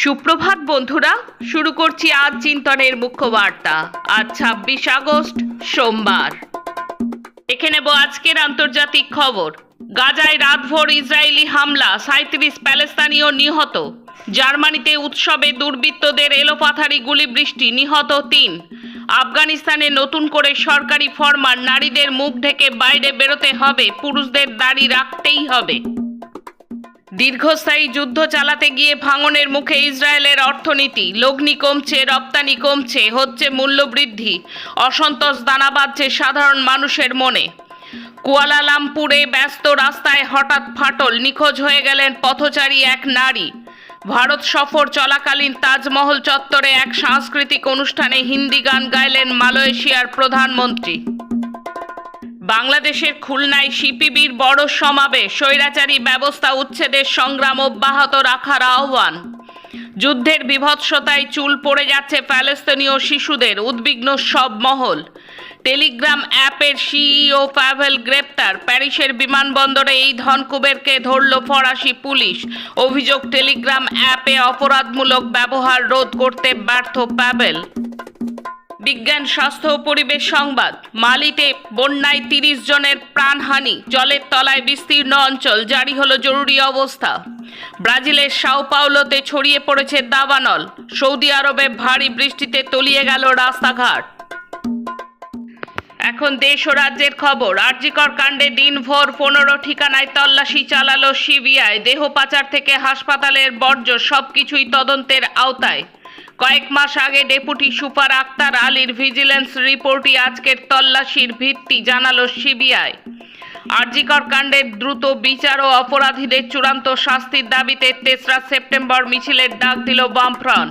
সুপ্রভাত বন্ধুরা, শুরু করছি আজ চিন্তনের মুখ্য বার্তা আজ ছাব্বিশ আগস্ট, সোমবার। দেখে নেব আজকের আন্তর্জাতিক খবর। গাজায় রাতভর ইসরায়েলি হামলা সাঁত্রিশ প্যালেস্তানীয় নিহত। জার্মানিতে উৎসবে দুর্বৃত্তদের এলোপাথারি গুলিবৃষ্টি, নিহত তিন। আফগানিস্তানে নতুন করে সরকারি ফরমান, নারীদের মুখ ঢেকে বাইরে বেরোতে হবে, পুরুষদের দাড়ি রাখতেই হবে। দীর্ঘস্থায়ী যুদ্ধ চালাতে গিয়ে ভাঙনের মুখে ইসরায়েলের অর্থনীতি। লগ্নি কমছে, রপ্তানি কমছে, হচ্ছে মূল্যবৃদ্ধি। অসন্তোষ দানা বাঁধছে সাধারণ মানুষের মনে। কুয়ালালামপুরে ব্যস্ত রাস্তায় হঠাৎ ফাটল, নিখোঁজ হয়ে গেলেন পথচারী এক নারী। ভারত সফর চলাকালীন তাজমহল চত্বরে এক সাংস্কৃতিক অনুষ্ঠানে হিন্দি গান গাইলেন মালয়েশিয়ার প্রধানমন্ত্রী। বাংলাদেশের খুলনায় সিপিবির বড় সমাবেশ, স্বৈরাচারী ব্যবস্থা উচ্ছেদের সংগ্রাম অব্যাহত রাখার আহ্বান। যুদ্ধের বিভৎসতায় চুল পড়ে যাচ্ছে প্যালেস্তিনীয় শিশুদের, উদ্বিগ্ন সব মহল। টেলিগ্রাম অ্যাপের সিইও প্যাভেল গ্রেপ্তার, প্যারিসের বিমানবন্দরে এই ধনকুবেরকে ধরল ফরাসি পুলিশ। অভিযোগ, টেলিগ্রাম অ্যাপে অপরাধমূলক ব্যবহার রোধ করতে ব্যর্থ প্যাভেল বিজ্ঞান, স্বাস্থ্য ও পরিবেশ সংবাদ। মালিতে বন্যায় তিরিশ জনের প্রাণহানি, জলের তলায় বিস্তীর্ণ অঞ্চল, জারি হলো জরুরি অবস্থা। ব্রাজিলের সাও পাওলোতে ছড়িয়ে পড়েছে দাবানল। সৌদি আরবে ভারী বৃষ্টিতে তলিয়ে গেল রাস্তাঘাট। এখন দেশ ও রাজ্যের খবর। আরজিকর কাণ্ডে দিনভর পনেরো ঠিকানায় তল্লাশি চালালো সিবিআই। দেহ পাচার থেকে হাসপাতালের বর্জ্য সবকিছুই তদন্তের আওতায়। কয়েক মাস আগে ডেপুটি সুপার আক্তার আলীর ভিজিলেন্স রিপোর্টই আজকের তল্লাশির ভিত্তি, জানালো সিবিআই। আরজিকর কাণ্ডের দ্রুত বিচার ও অপরাধীদের চূড়ান্ত শাস্তির দাবিতে তেসরা সেপ্টেম্বর মিছিলের ডাক দিল বামফ্রন্ট।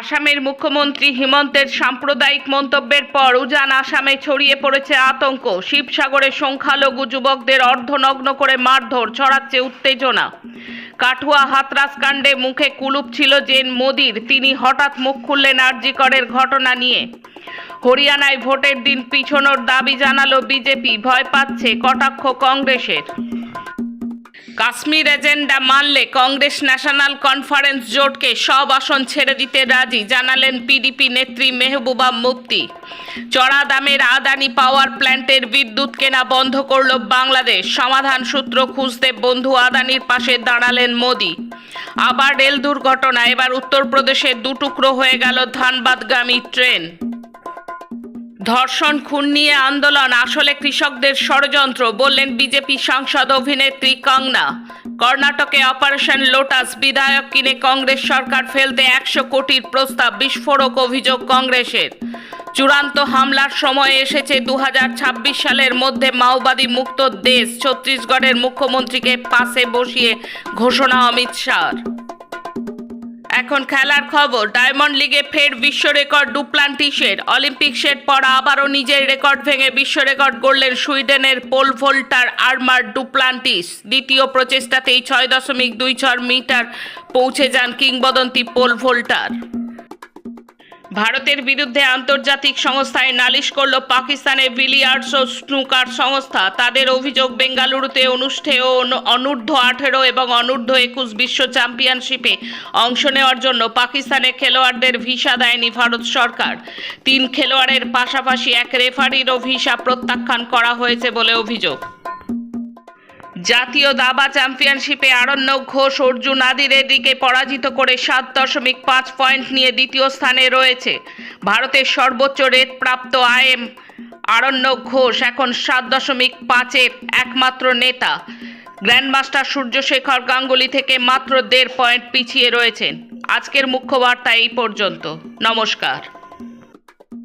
আসামের মুখ্যমন্ত্রী হিমন্তের সাম্প্রদায়িক মন্তব্যের পর উজান আসামে ছড়িয়ে পড়েছে আতঙ্ক। শিবসাগরে সংখ্যালঘু যুবকদের অর্ধনগ্ন করে মারধর, ছড়াচ্ছে উত্তেজনা। কাঠুয়া হাতরাস কাণ্ডে মুখে কুলুপ ছিল জেন মোদির। তিনি হঠাৎ মুখ খুললেন আরজিকরের ঘটনা নিয়ে। হরিয়ানায় ভোটের দিন পিছনোর দাবি জানালো বিজেপি। ভয় পাচ্ছে কটাক্ষ কংগ্রেসের। কাশ্মীর এজেন্ডা মানলে কংগ্রেস ন্যাশনাল কনফারেন্স জোটকে সব আসন ছেড়ে দিতে রাজি, জানালেন পিডিপি নেত্রী মেহবুবা মুফতি। চড়া দামের আদানি পাওয়ার প্ল্যান্টের বিদ্যুৎ কেনা বন্ধ করল বাংলাদেশ। সমাধান সূত্র খুঁজতে বন্ধু আদানির পাশে দাঁড়ালেন মোদি। আবার রেল দুর্ঘটনা, এবার উত্তরপ্রদেশে দুটুকরো হয়ে গেল ধানবাদগামী ট্রেন। ধর্ষণ, খুন নিয়ে আন্দোলন, আসলে কৃষকদের ষড়যন্ত্র, বললেন বিজেপি সাংসদ অভিনেত্রী কংনা কর্ণাটকে অপারেশন লোটাস, বিধায়ক কিনে কংগ্রেস সরকার ফেলতে একশো কোটির প্রস্তাব, বিস্ফোরক অভিযোগ কংগ্রেসের। চূড়ান্ত হামলার সময় এসেছে দু হাজার ছাব্বিশ সালের মধ্যে মাওবাদী মুক্ত দেশ, ছত্তিশগড়ের মুখ্যমন্ত্রীকে পাশে বসিয়ে ঘোষণা অমিত শাহর। এখন খেলার খবর, ডায়মন্ড লিগে ফের বিশ্ব রেকর্ড ডুপ্লান্টিসের অলিম্পিক্সের পর আবারও নিজের রেকর্ড ভেঙে বিশ্ব রেকর্ড গড়লেন সুইডেনের পোল ভোল্টার আর্মার ডুপ্লান্টিস দ্বিতীয় প্রচেষ্টাতেই ছয় দশমিক দুই ছয় মিটার পৌঁছে যান কিংবদন্তি পোল ভোল্টার। ভারতের বিরুদ্ধে আন্তর্জাতিক সংস্থায় নালিশ করল পাকিস্তানের বিলিয়ার্ডস ও স্নুকার সংস্থা। তাদের অভিযোগ, বেঙ্গালুরুতে অনুষ্ঠেয় অনূর্ধ্ব আঠেরো এবং অনূর্ধ্ব একুশ বিশ্ব চ্যাম্পিয়নশিপে অংশ নেওয়ার জন্য পাকিস্তানের খেলোয়াড়দের ভিসা দেয়নি ভারত সরকার। তিন খেলোয়াড়ের পাশাপাশি এক রেফারিরও ভিসা প্রত্যাখ্যান করা হয়েছে বলে অভিযোগ। জাতীয় দাবা চ্যাম্পিয়নশিপে আরণ্যক ঘোষ, অর্জুন আদি রেড্ডিকে পরাজিত করে সাত দশমিক পাঁচ পয়েন্ট নিয়ে দ্বিতীয় স্থানে রয়েছে। ভারতের সর্বোচ্চ রেট প্রাপ্ত আইএম আরণ্যক ঘোষ এখন সাত দশমিক পাঁচের একমাত্র নেতা। গ্র্যান্ডমাস্টার সূর্যশেখর গাঙ্গুলি থেকে মাত্র দেড় পয়েন্ট পিছিয়ে রয়েছেন। আজকের মুখ্য বার্তা এই পর্যন্ত। নমস্কার।